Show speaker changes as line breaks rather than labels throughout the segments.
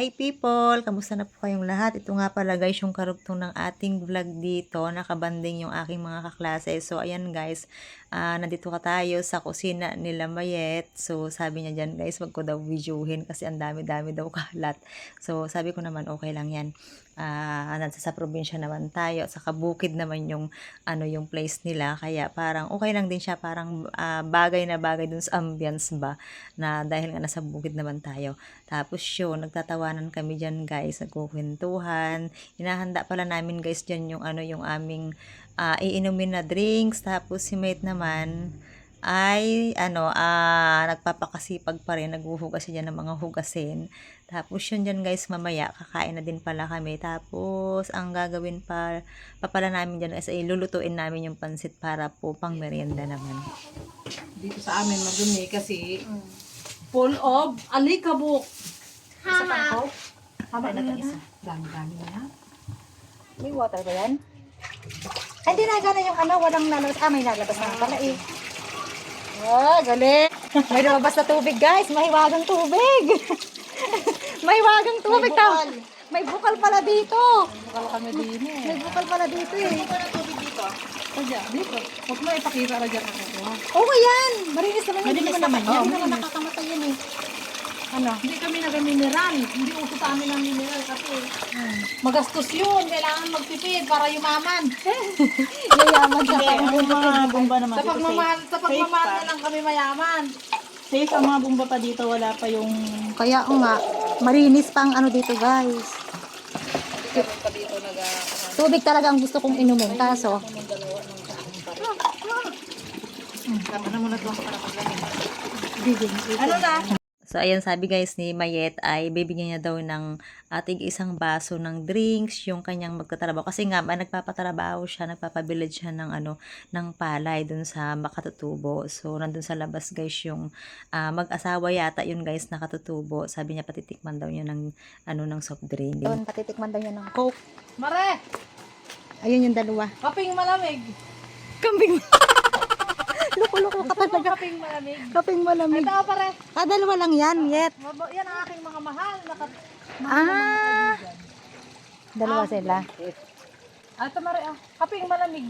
Hi people! Kamusta na po kayong lahat? Ito nga pala guys yung karugtong ng ating vlog dito. Nakabanding yung aking mga kaklase. So ayan guys, ah, nandito ka tayo sa kusina nila Mayet. So sabi niya dyan guys, wag ko daw videohin kasi ang dami-dami daw kalat. So sabi ko naman okay lang yan. Ah, nasa sa probinsya naman tayo. Sa kabukid naman yung ano yung place nila. Kaya parang okay lang din siya. Parang ah, bagay na bagay dun sa ambience ba na dahil nga nasa bukid naman tayo. Tapos yun, nagtatawanan kami dyan guys, nagkukwentuhan. Hinahanda pala namin guys dyan yung ano yung aming ah, iinumin na drinks. Tapos si mate naman ay ano ah nagpapakasipag pa rin naghuhugas siya ng mga hugasin tapos yun dyan guys mamaya kakain na din pala kami tapos ang gagawin pa, pa pala namin dyan is ay lulutuin namin yung pansit para po pang merienda naman
dito sa amin madumi kasi full of alikabok. Ako? Haba na isa. Dami-dami na.
May water ba yan? Hindi na gana yung ano, walang lalabas. Ah, may lalabas na pala eh. Ah, galing. May lumabas na tubig, guys. Mahiwagang tubig. Mahiwagang tubig. May bukal. May bukal pala dito.
Bukal kami din eh.
May bukal pala dito eh.
Sadya, dito. Huwag mo ipakita na dyan ako.
Oo, yan. Marinis naman Hindi
naman.
Hindi naman nakakamatay yan eh. Ano?
Hindi kami naga-mineral. Hindi uso sa amin ng mineral kasi magastos yun. Kailangan magtipid para yumaman.
Yayaman sa
Ang mga bomba naman
Sa
dito
pagmamahal, sa
safe.
pagmamahal
Safe
na lang kami mayaman.
pa. Safe ang mga bomba pa dito. Wala pa yung...
Kaya ko nga, marinis pa ang ano dito, guys.
Pa dito.
Tubig talaga ang gusto kong inumin. Kaso,
Tama na muna ito para maglamig.
bigyan.
Ano na?
So, ayan, sabi guys ni Mayet ay bibigyan niya daw ng ating isang baso ng drinks, yung kanyang magtatrabaho. Kasi nga, ba, nagpapatrabaho siya, nagpapabilad siya ng, ano, ng palay dun sa makatutubo. So, nandun sa labas guys yung ah, mag-asawa yata yun guys nakatutubo. Sabi niya patitikman daw niya ng, ano, ng soft drink.
Doon, patitikman daw niya ng coke.
Mare!
Ayun yung dalawa.
Kaping malamig.
Kambing. Loko-loko ka talaga.
kaping malamig?
Kaping malamig.
Ito pare.
Ah, dalawa lang yan, yet.
Mabo- Yan ang aking mga mahal. Naka,
Ah. Dalawa sila.
Ah, ito mare ah. Kaping malamig.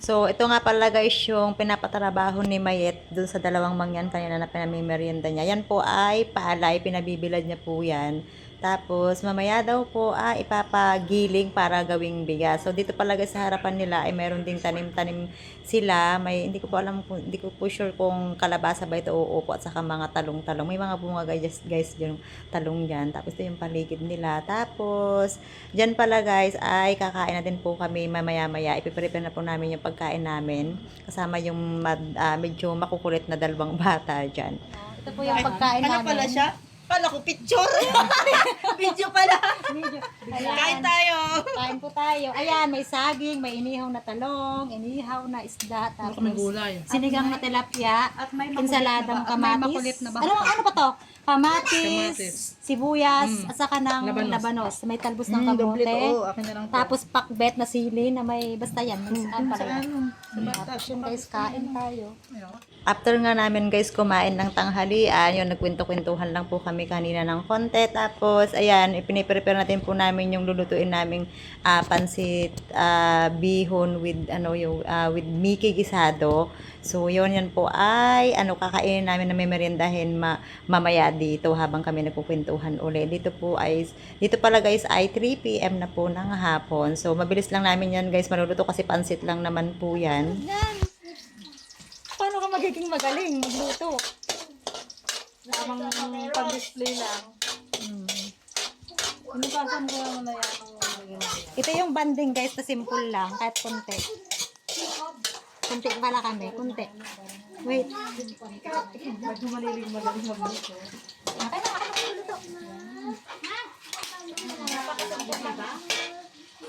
So, ito nga pala guys yung pinapatrabaho ni Mayet dun sa dalawang mangyan kanina na pinamimerienda niya. Yan po ay palay, pinabibilad niya po yan. Tapos, mamaya daw po ay ipapagiling para gawing bigas. So, dito pala guys sa harapan nila ay meron ding tanim-tanim sila. May, hindi ko po alam, kung, hindi ko po sure kung kalabasa ba ito o upo at saka mga talong-talong. May mga bunga guys, guys yung talong dyan. Tapos, ito yung paligid nila. Tapos, Diyan pala guys ay kakain na din po kami mamaya-maya. Ipiprepare na po namin yung pagkain namin. Kasama yung mad, ah, medyo makukulit na dalawang bata dyan.
Ito po yung pagkain
Ano
namin.
pala siya? Kala ko picture. Video pala. Kain tayo.
Kain po tayo. Ayan, may saging, may inihaw na talong, inihaw na isda, tapos
gulay.
sinigang na tilapia,
At may
insaladang kamatis. Ano, ano pa to? Kamatis, sibuyas, at saka ng
Labanos.
labanos. May talbos ng
Mm,
kamote.
to. Oo, akin na lang to.
Tapos pakbet na sili na may basta yan. May saan pala yan.
Ano?
Tapos yun guys, kain tayo.
After nga namin guys kumain ng tanghalian, yun nagkwento-kwentuhan lang po kami kanina ng konti. Tapos ayan, ipiniprepare natin po namin yung lulutuin naming ah, pansit ah, bihon with ano yung ah, with Mickey gisado. So yun yan po ay ano kakainin namin na may meriendahin ma mamaya dito habang kami nagkukwentuhan uli. Dito po ay dito pala guys ay 3 PM na po ng hapon. So mabilis lang namin yan guys maluluto kasi pansit lang naman po yan.
Paano ka magiging magaling magluto?
Lamang pag-display lang. Inugasan ko naman na yan.
Ito yung banding guys na simple lang, kahit konti. Kunti pala kami, kunti. Wait.
Medyo malilig magaling magluto.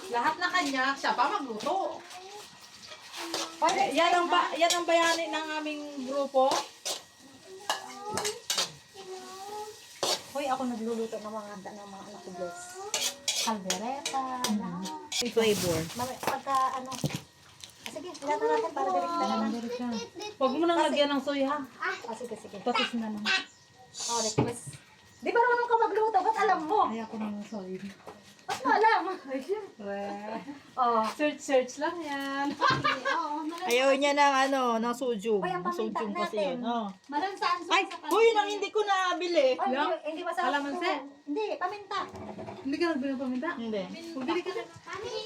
Lahat na kanya, siya pa magluto. Eh, yan ang ba, yan ang bayani ng aming grupo.
Hoy, ako nagluluto ng mga ng mga anak ko, bless. Caldereta,
Flavor.
Mami- pagka ano, sige, na natin para direkta na lang.
Huwag mo nang lagyan ng soy ha.
Ah, sige, sige.
Patis na lang.
Oh, request. Di ba marunong ka magluto? Ba't alam mo?
Ay, ako naman, sorry.
Ba't mo alam? Oh.
Search, search lang yan.
Ayaw niya ng ano, ng sujum.
Ay, ang paminta
Sujum kasi
natin.
yun. Oh.
Malang saan
Ay, oh, yun ang hindi ko nabili.
Ay, hindi, hindi masarap.
Kalamansi?
Hindi, paminta.
Hindi ka nagbili ng paminta?
Hindi.
Bumili ka na.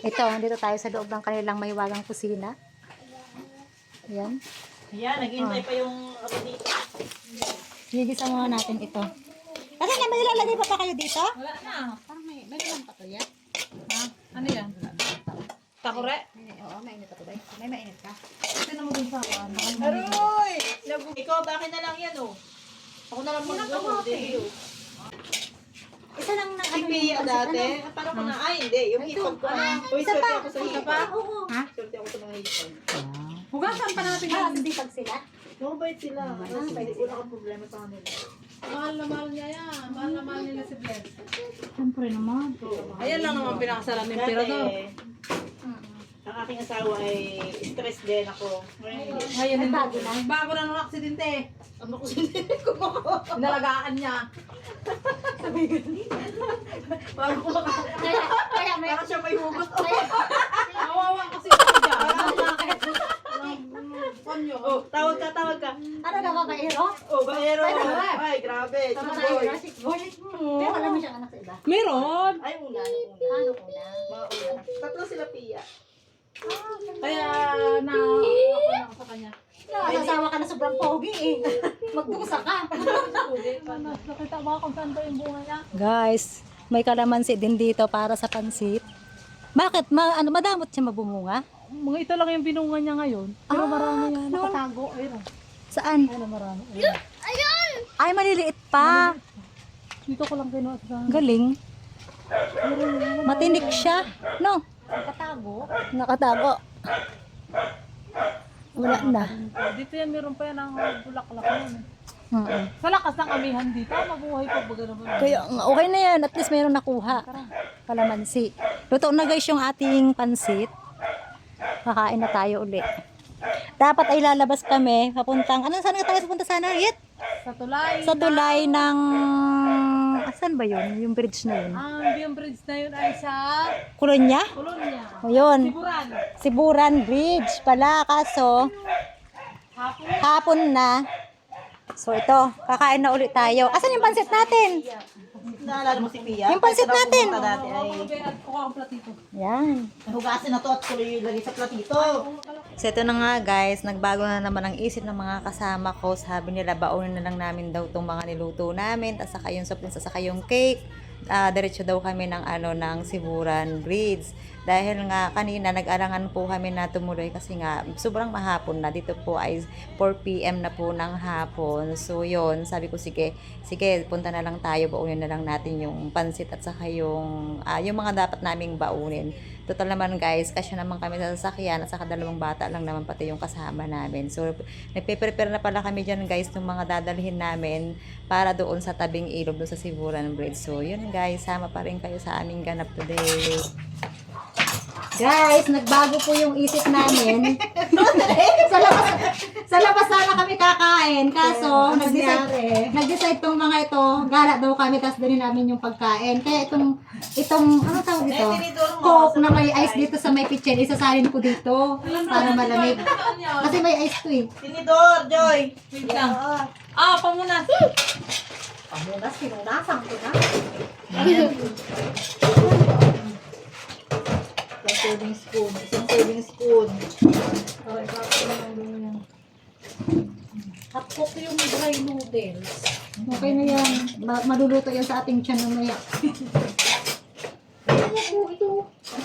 Ito, dito tayo sa loob ng kanilang mahiwagang kusina. Ayan.
Ayan, naghihintay pa yung ako dito.
Gigisa muna natin ito. Kasi nga, may ilalagay pa pa kayo dito?
Wala na.
Parang may, naman pa to yan.
Ha? Ano yan? Takore?
Oo, mainit pa to ba? May mainit ka?
Tignan mo dun sa ako.
Aroy! Ikaw, bakit na lang yan, oh? Ako na lang mag-ano.
Isa lang ng
Si
ano
Pia
yung-
dati, paano ko na? Ay, hindi. Yung hipag ko na. Uy,
Isa
swerte
pa.
ako sa
Isa
hipag.
pa? Oo.
Ha? Swerte ako sa mga hipag.
Hugasan pa natin
Ah,
yan.
hindi pag sila.
Mabait sila. Kasi hindi wala akong problema sa kanila.
Mahal na mahal niya yan. Mahal na mahal nila si Bless.
Siyempre naman.
Ayan lang naman pinakasalan ng emperador.
ang aking asawa ay stress din ako. Ngayon,
Ay, bago na.
Bago na nung aksidente.
Ano ko sinili ko ako?
Inalagaan niya.
Parang kumaka.
Kaya, kaya may...
Parang siya may hugot.
Kawawa kasi ako dyan. Konyo.
Oh, tawag ka, tawag ka.
Ano ka ba, Kairo?
Oh, bayero.
Ay, grabe.
Ay, grabe.
Tama na,
boy.
Kairo, sick boy. Pero wala mo siyang anak sa iba.
Meron.
Ay, una. una.
Ano ko na?
Mga una. Tatlo sila Pia.
Kaya na ako na ako sa kanya.
Nakasasawa ka na sobrang pogi eh. Magbusa ka.
Nakita mo kung saan ba yung bunga niya?
Guys, may kalamansi din dito para sa pansit. Bakit? Ma ano, madamot siya mabumunga?
Mga ito lang yung binunga niya ngayon. Pero marami yan. Nakatago. Ayun.
Saan?
Ayun, marami. Ayun.
Ay, maliliit pa.
Dito ko lang kinuha sa...
Galing. Matinik siya. No?
Nakatago.
Nakatago. Wala na.
Dito yan, meron pa yan ang bulaklak nun.
Mm.
Sa lakas ng amihan dito, mabuhay pa baga naman.
Kaya okay na yan. At least mayroong nakuha. Kalamansi. Luto na guys yung ating pansit. Kakain na tayo uli. Dapat ay lalabas kami. Papuntang, ano saan nga tayo pupunta sana? Yet?
Sa tulay.
Sa tulay ng... Asan ba yun? Yung bridge na yun.
Ang yung bridge na yun ay sa
Kolonya?
Kolonya.
O yun.
Siburan.
Siburan Bridge pala. Kaso,
Hapon.
hapon na. So ito, kakain na ulit tayo. Asan yung pansit natin?
Naalala mo si Pia?
Yung pansit
Kasi
natin.
pumunta Dati ay
kuha ang platito.
Yan.
hugasin na to at tuloy lagay sa platito.
So ito na nga guys, nagbago na naman ang isip ng mga kasama ko. Sabi nila baunin na lang namin daw itong mga niluto namin. Tapos saka yung supplements, saka yung cake. Ah, diretso daw kami ng ano ng Siburan Bridge. Dahil nga kanina nag-arangan po kami na tumuloy kasi nga sobrang mahapon na. Dito po ay 4 p.m. na po ng hapon. So yon sabi ko sige, sige punta na lang tayo, baunin na lang natin yung pansit at saka yung, ah, yung mga dapat naming baunin. Total naman guys, kasya naman kami sa sasakyan at saka dalawang bata lang naman pati yung kasama namin. So, nagpe-prepare na pala kami dyan guys ng mga dadalhin namin para doon sa tabing ilog doon sa Siburan Bridge. So, yun guys, sama pa rin kayo sa aming ganap today.
Guys, nagbago po yung isip namin. sa labas sa labas sana kami kakain. Kaso, nag-decide, nag-decide tong mga ito, gala daw kami, tapos dali namin yung pagkain. Kaya itong, itong, ano tawag ito? Coke na may ice dito sa may kitchen, isasalin ko dito para malamig. Kasi may ice to eh.
Tinidor, Joy.
Wait lang. Ah, pamunas.
Pamunas, pinunasan ko na.
Serving spoon. Isang serving spoon.
Hot cook yung dry noodles.
Okay na yan. Ma- maluluto yan sa ating tiyan mamaya.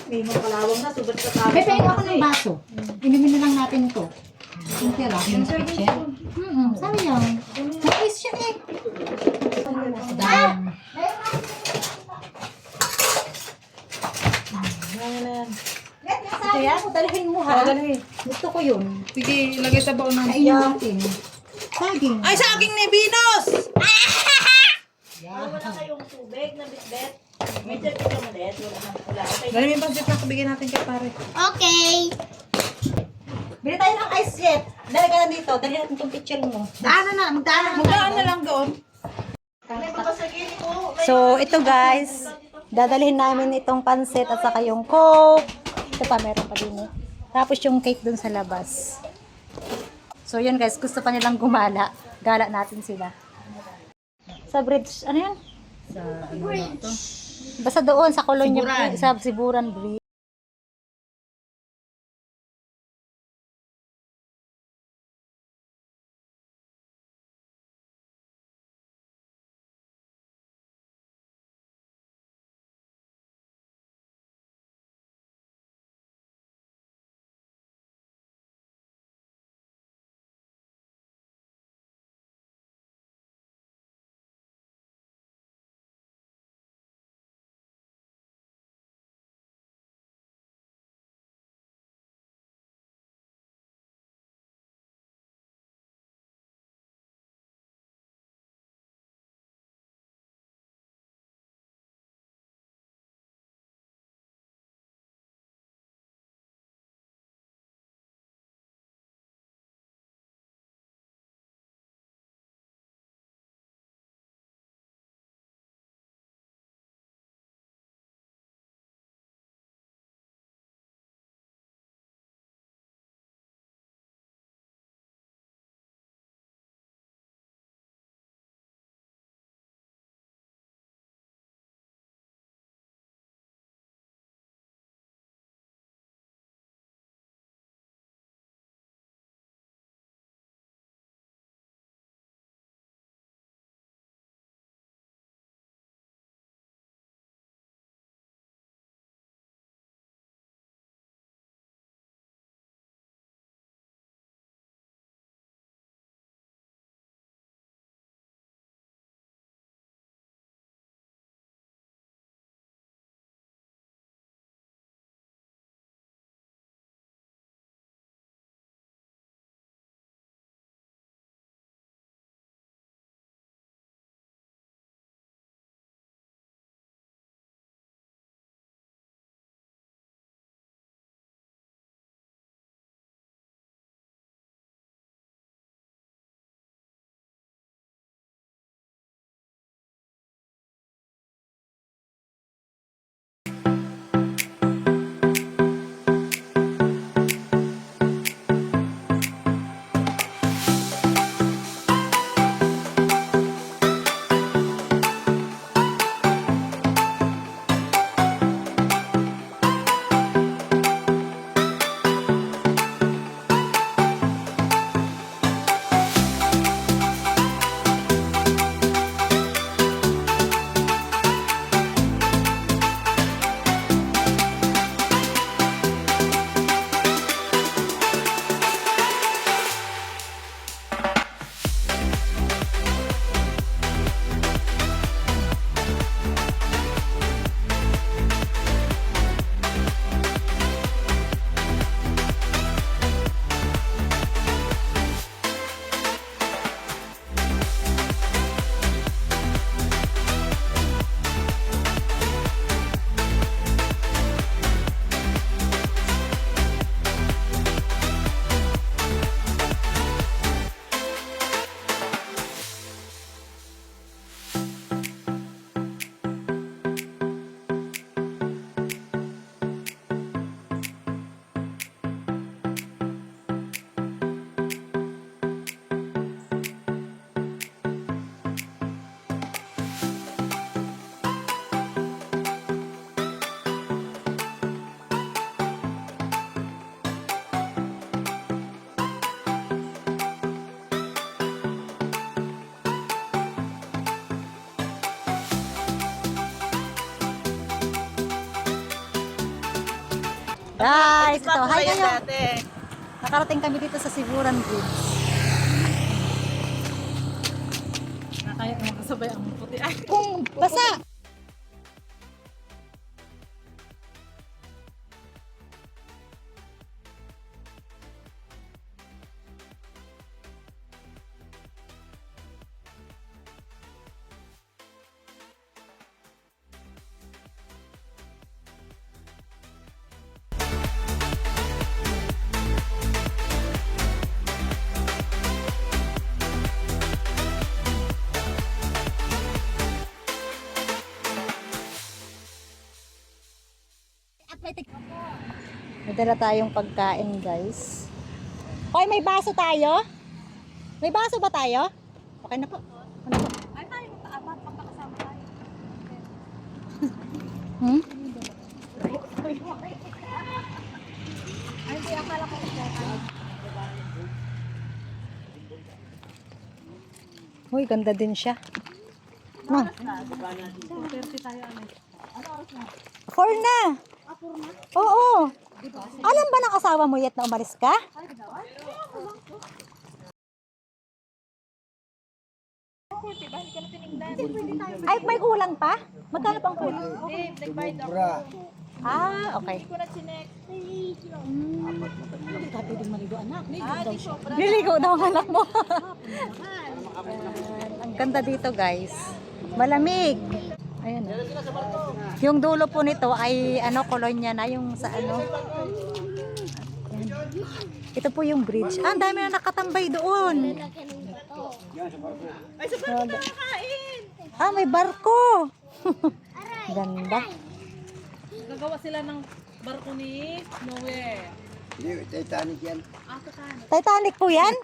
May mga kalawang na, subat sa.
May pahinga ako ng baso. Inumin na lang natin ito. Yung tira. Yung sa kitchen. Mm-mm, sayang. May ice siya eh. Dami. Ito yan, dalhin mo ha. Gusto ko yun.
Sige, ilagay sa baon ng...
Kainin natin. Saging.
Ay, sa aking ni Venus! Ah, wala kayong tubig na bitbet? May jet ka mo ulit. Wala na. Okay.
Dali yung pansit na kabigyan natin kay pare.
Bili tayo ng ice jet. Dali ka na dito. Dali natin itong kitchen mo.
Daanan na, magdaanan.
Magdaan na lang doon.
So, ito guys, dadalhin namin itong pansit at saka yung coke. Ito pa, meron pa din eh. Tapos yung cake dun sa labas. So, yun guys, gusto pa nilang gumala. Gala natin sila. Sa bridge, ano yan?
Sa ano ito?
Basta doon, sa
Siburan.
sa Siburan Bridge. Guys, ito. Hi kayo. Nakarating kami dito sa Siburan Bridge.
Kaya naman kasabay ang puti. Ay,
Kung basa. May dala tayong pagkain, guys. Hoy, may baso tayo? May baso ba tayo? Okay na po. Ano po?
Ay, tayo magkaapat. Magkakasama tayo.
Hmm?
Ay, hindi. Akala ko
Uy, ganda din siya. No. Four na. Oo. Alam ba ng asawa mo yet na umalis ka? Ay, may kulang pa? Magkano pang kulang? Ah, okay. Liligo daw ang anak mo. ang ganda dito guys. Malamig. Ayan. oh. Yung dulo po nito ay ano kolonya na yung sa ano. Ayan. Ito po yung bridge. Ah, ang dami na nakatambay doon.
Ay, sa barko nakakain.
Ah, may barko. Ganda.
Gagawa sila ng barko ni Noe.
Hindi, Titanic yan.
Titanic po yan?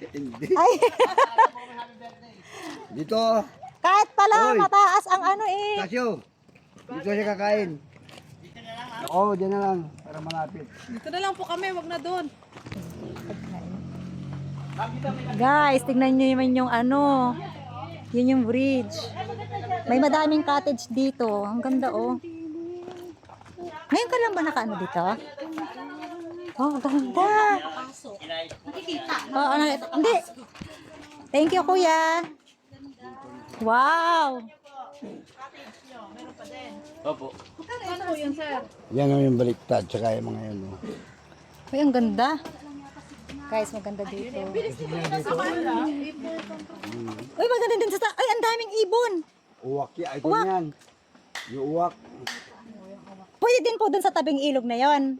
Hindi.
Ay,
Dito,
kahit pala
Hoy.
mataas ang ano eh.
Casio. Dito siya kakain. Oo, dyan na lang. Para malapit.
Dito na lang po kami. Wag na doon.
Guys, tignan nyo naman yung ano. Yun yung bridge. May madaming cottage dito. Ang ganda oh. Ngayon ka lang ba nakaano dito? Oh, ang ganda. Oh, ano, hindi. Thank you, kuya. Wow.
Ano po yun, sir?
Yan ang yung baliktad. Tsaka yung mga yun. oh.
Uy, ang ganda. Guys, maganda dito. Uy, maganda din sa... Ay, ang daming ibon.
Uwak yan. Ito
Uwak.
Yung uwak.
Pwede din po dun sa tabing ilog na yon.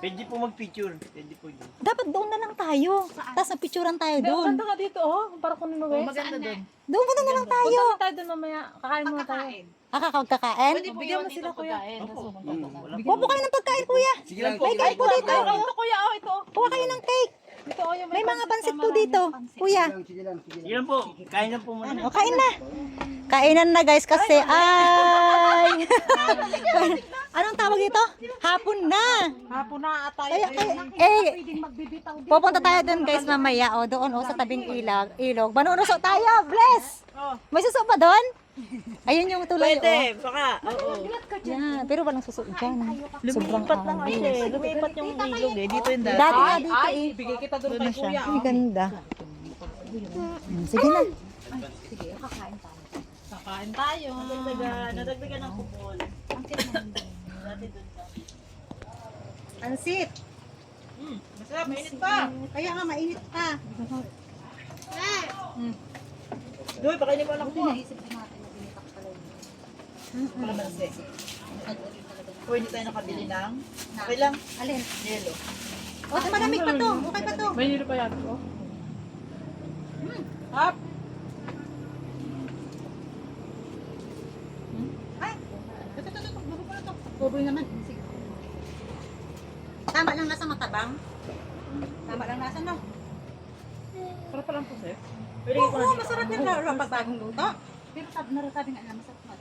Pwede po mag-picture. Pwede po yun.
Dapat doon na lang tayo. Tapos magpicturean tayo doon.
ganda ka dito, oh. Barko ni Noe. Maganda doon.
Doon muna na lang tayo.
Punta na tayo doon mamaya. Kakain muna tayo.
Ah, kakagkakain?
Bigyan mo sila, kuya.
Kuha po kayo ng pagkain, kuya.
Sige lang.
May cake po dito.
Ito, kuya, oh, ito.
Kuha kayo ng cake.
Ito, oh, yung
May mga pansit po dito, kuya.
Sige lang, sige lang.
Sige lang po. Kain lang po muna.
O, kain na. Kainan na guys kasi ay... Anong tawag dito? Hapon na.
Hapon na tayo.
Kaya, kaya, eh, pupunta tayo doon guys mamaya, o doon o sa tabing ilag, ilog. Manunuso tayo, bless! May suso pa doon? Ayun yung tuloy,
Pwede. Baka. Oo.
o. Yan, pero walang suso dyan. Sobrang
Lumipat lang kasi. Lumipat yung ilog eh. Dito yung dati.
Dati nga dito
Ay,
eh.
bigay kita doon kay kuya.
Ang ganda. Hmm, Sige na.
Kakain tayo.
Nadagdagan. Nadagdagan ng kupol.
Ansit.
Masarap, mainit pa.
Kaya nga mainit pa.
Doy, baka hindi pa anak mo.
Kalamansi. Pwede tayo nakabili ng... Okay lang.
Alin?
Yelo.
O, malamig pa to. Okay pa to.
May nilo pa yan, oh. Hap.
Ay, ito, ito, ito. Bago ko na to. Boboy naman. Sige. Tama lang nasa matabang. Tama lang nasa no.
Sarap pa lang po, sir.
Oo, masarap yan lalo pag bagong luto. Pero sabi, narasabi nga na masarap na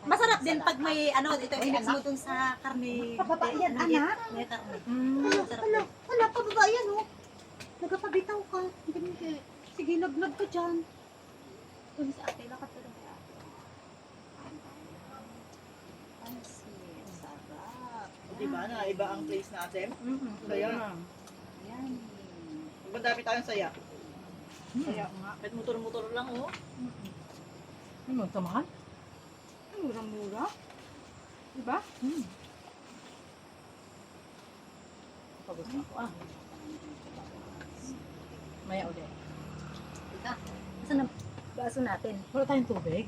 Masarap din pag may ano, ito i-mix mo dun sa karne. Pababayan, anak. May karne. Masarap din.
Wala, pababayan, oh. Nagpabitaw ka. Hindi, Sige, laglag ka dyan. Tuloy sa ate, lakad ka lang kay ate. Ang sweet, sarap.
Diba na, iba ang place natin.
Mm-hmm.
Saya.
Yan.
Madami tayong saya. Saya nga. Kahit motor-motor lang, oh.
Ano mo, samahan?
Mura-mura.
Diba?
Pagod na ako, ah.
Maya ulit.
Saan ang baso natin?
Wala tayong tubig.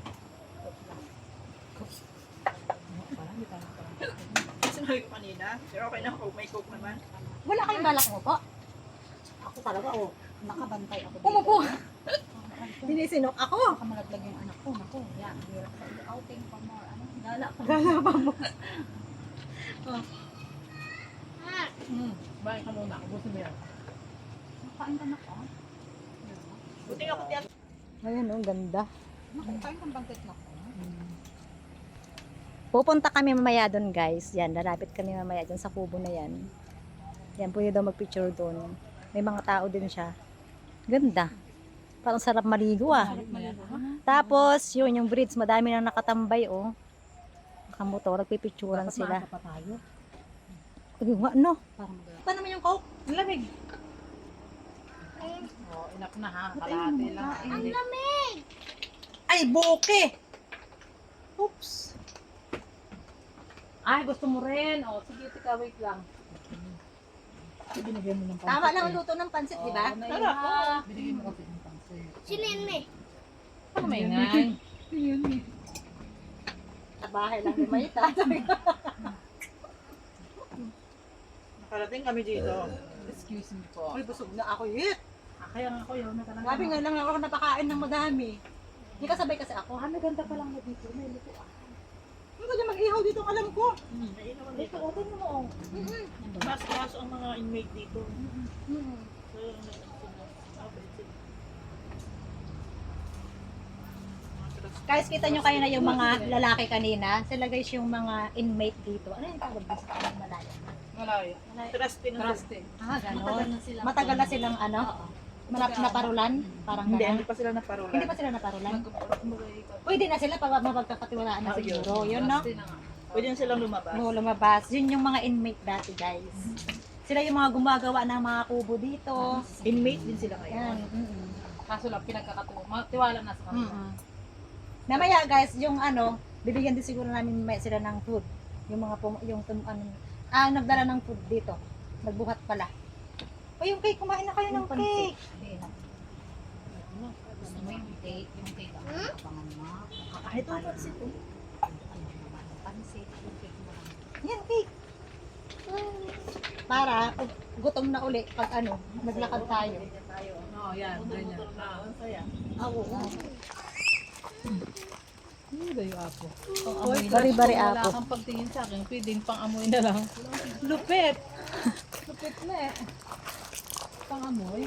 Sinabi ko kanina. Pero okay na ako, may coke naman.
Wala kayong balak mo po?
Ako talaga, oh. Nakabantay ako.
Umupo. Dinisinok ako.
Baka malaglag yung anak ko. Naku, yan. Hirap sa iyo. Outing for more. Ano? Gala pa.
Gala pa mo.
Hmm, bahay ka muna. Ubusin mo yan.
Kain ka na ka.
Buti nga puti
Ayun, oh, ganda.
Kain ka bangkit na ka.
Pupunta kami mamaya doon guys. Yan, lalapit kami mamaya dyan sa kubo na yan. Yan, pwede daw magpicture doon. May mga tao din siya. Ganda. Parang sarap maligo ah. Tapos, yun, yung bridge, madami nang nakatambay oh. Nakamotor, nagpipicturan sila.
pa tayo.
Ay, nga, no?
Ito naman yung coke. Ang lamig. Oh, enough na ha. Kalahati lang. Ang lamig! Ay, buke! Oops. Ay, gusto mo rin. Oh, sige, tika, wait lang. Binigyan mo ng pansit.
Tama lang ang luto ng pansit, di ba?
Oh. Binigyan mo kasi ng pansit. Si Nene. Ano may ngay?
Sa bahay lang ni Mayita.
Nakarating kami dito.
Excuse me po.
Ay, busog na ako yit.
Ah, Kaya nga ako yun. Nakalang
Grabe nga lang ako napakain ng madami. Hindi kasabay kasi ako.
Ah, maganda pa lang na dito. May luto ah.
Hindi dyan mag-ihaw dito ang alam ko.
Dito, open mo. oh.
Mas kaso ang mga inmate dito. So,
Guys, kita nyo kayo na yung mga lalaki kanina. Sila guys yung mga inmate dito. Ano yung tawag sa kanila malayo?
Malayo.
Trusty na
Trusty.
Ah, gano'n. Matagal na silang ano? Manap naparulan? Parang
Hindi, hindi pa sila naparulan.
Hindi pa sila naparulan? Pwede na sila pag mapagkakatiwalaan na
Oh,
siguro. Yun, no?
Pwede na silang lumabas.
Oo, lumabas. Yun yung mga inmate dati, guys. Sila yung mga gumagawa ng mga kubo dito.
Inmate din sila ngayon.
Yan. mm
Kaso lang, pinagkakatuwa. Tiwala na sa kanila.
mm Namaya, guys, yung ano, bibigyan din siguro namin may sila ng food. Yung mga pum- yung tum, ano, ah, nagdala ng food dito. Nagbuhat pala. O yung cake, kumain na kayo ng cake.
Gusto mo yung cake, yung cake ang kapangan mo.
Ah, ito ang pansit. oh.
Pansit, yung cake mo.
Yan, cake. Para, pag gutom na uli, pag ano, naglakad tayo.
Oo, yan. Ganyan. Ah,
Ang saya.
Oo.
Ano ba yung apo?
Bari-bari
Wala
ako.
kang pagtingin sa akin. Pwedeng pang amoy na lang. Lupit! Lupit na eh. Amoy.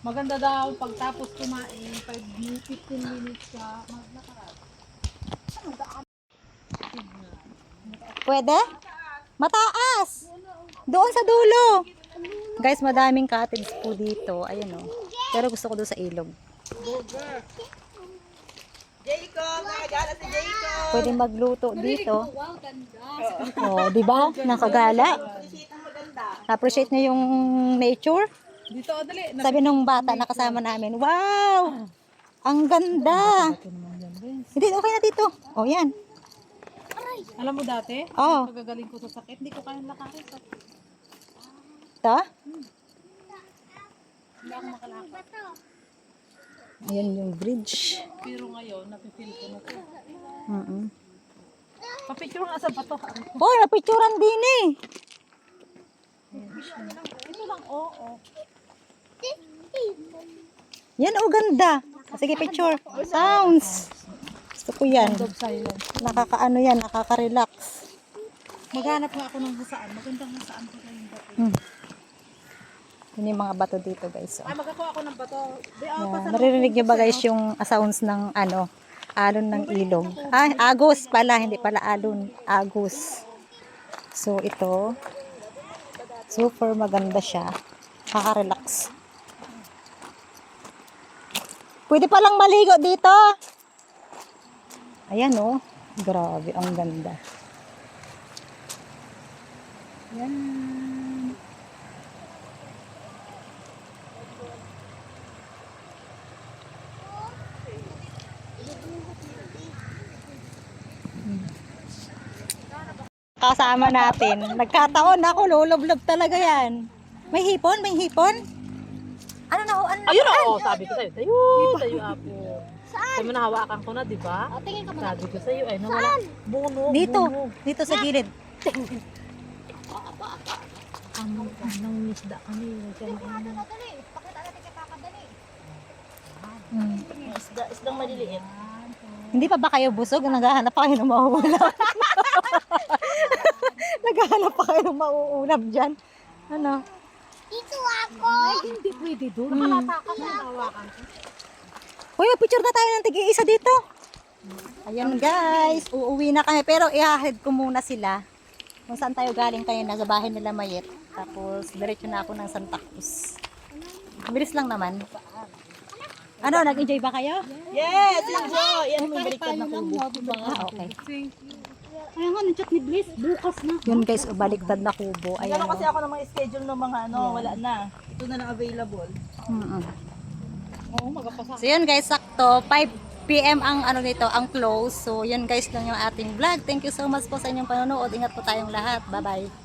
Maganda daw pagtapos kumain, 5 minutes, 15 minutes ka, maglakad.
Pwede? Mataas! Doon sa dulo! Guys, madaming cottage po dito. Ayun o. Pero gusto ko doon sa ilog.
Jacob! Nakagala si Jacob!
Pwede magluto dito.
Wow, ganda.
Oh, di ba? Nakagala. Appreciate niyo yung nature.
Dito, oh, dali.
Sabi nung bata na kasama namin, wow! Ang ganda! Hindi, okay na dito. Oh, yan.
Alam mo dati,
Oh,
pagagaling ko sa sakit, hindi ko kayang lakarin.
ito.
Hindi ako makalakad.
Ayan yung bridge.
Pero ngayon, napipil ko na to.
Mm
Papicture nga sa bato.
Oh, napicturan din eh.
Ito lang, oo. Oh,
Yan, oh, ganda. Sige, picture. Sounds. Gusto ko yan. Nakakaano yan, nakaka-relax.
Maghanap nga ako ng hasaan. Magandang hasaan ko kayong bato.
Yun yung mga bato dito, guys. Oh.
Ay, magkakuha ako ng bato. Ah,
Yan. Naririnig nyo ba guys yung sounds ng ano, alon ng ilog? Ay, agos pala, hindi pala alon, agos. So ito, super maganda siya. Nakaka-relax. Pwede palang maligo dito. Ayan oh, grabe, ang ganda. Yan. Kasama natin. Nagkataon ako, lulublob talaga yan. May hipon? May hipon? Ano na, ano
Ayun oo, sabi ko sa'yo. Tayo, tayo apo. Saan? Sabi mo nahawakan ko na, di ba?
tingin ka
Sabi ko sa'yo, ay nawala. Buno,
Dito,
buno.
dito sa gilid.
Ang nang misda kami. Kaya ano.
Hmm.
Isda, isdang maliliit.
Hindi pa ba kayo busog? Naghahanap pa kayo ng mahuhula. Nag Naghahanap pa kayo ng mauulap dyan. Ano?
Ay, hindi pwede doon. Nakalata ka sa hawakan.
Uy, picture na tayo ng tig-isa dito. Ayan guys, uuwi na kami. Pero ihahead ko muna sila. Kung saan tayo galing kayo na sa bahay nila Mayet. Tapos, diretso na ako ng Santa Cruz. Bilis lang naman. Ano, nag-enjoy ba kayo?
Yes, enjoy. Yan may baliktad na kubo.
Ah, okay.
Kaya nga, nandiyan ni Bliss, bukas na.
Yun guys, baliktad na kubo. Ayan.
Nagano kasi ako ng mga schedule ng mga ano, wala na. Ito na lang available.
Mm-mm.
Oo, magpapasa.
So yun guys, sakto 5 PM ang ano nito, ang close. So yun guys lang yung ating vlog. Thank you so much po sa inyong panonood. Ingat po tayong lahat. Bye-bye.